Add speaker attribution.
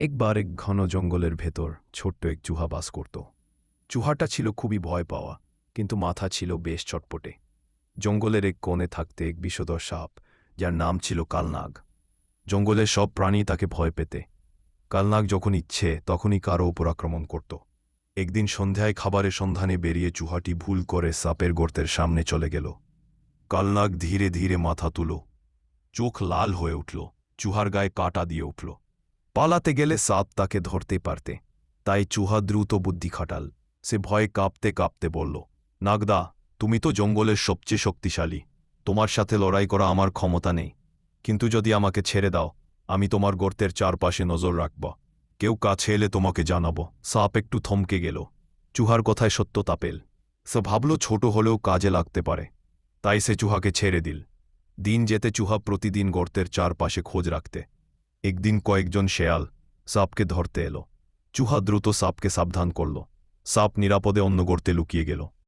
Speaker 1: একবার এক ঘন জঙ্গলের ভেতর ছোট্ট এক চুহা বাস করত। চুহাটা ছিল খুবই ভয় পাওয়া, কিন্তু মাথা ছিল বেশ চটপটে। জঙ্গলের এক কোণে থাকতে এক বিষধর সাপ, যার নাম ছিল কালনাগ। জঙ্গলের সব প্রাণী তাকে ভয় পেতে। কালনাগ যখন ইচ্ছে, তখনই কারও উপর আক্রমণ করত। একদিন সন্ধ্যায় খাবারের সন্ধানে বেরিয়ে চুহাটি ভুল করে সাপের গর্তের সামনে চলে গেল। কালনাগ ধীরে ধীরে মাথা তুলো। চোখ লাল হয়ে উঠল। চুহার গায়ে কাটা দিয়ে উঠল। পালাতে গেলে সাপ তাকে ধরতে পারতে। তাই চুহা দ্রুত বুদ্ধি খাটাল। সে ভয়ে কাঁপতে কাঁপতে বলল, নাগদা, তুমি তো জঙ্গলের সবচেয়ে শক্তিশালী। তোমার সাথে লড়াই করা আমার ক্ষমতা নেই। কিন্তু যদি আমাকে ছেড়ে দাও, আমি তোমার গর্তের চারপাশে নজর রাখব। কেউ কাছে এলে তোমাকে জানাব। সাপ একটু থমকে গেল। চুহার কথায় সত্যতা পেল সে ভাবল ছোট হলেও কাজে লাগতে পারে। তাই সে চুহাকে ছেড়ে দিল। দিন যেতে চুহা প্রতিদিন গর্তের চারপাশে খোঁজ রাখতে। একদিন কয়েকজন শেয়াল সাপকে ধরতে এলো। চুহা দ্রুত সাপকে সাবধান করল। সাপ নিরাপদে অন্য গর্তে লুকিয়ে গেল।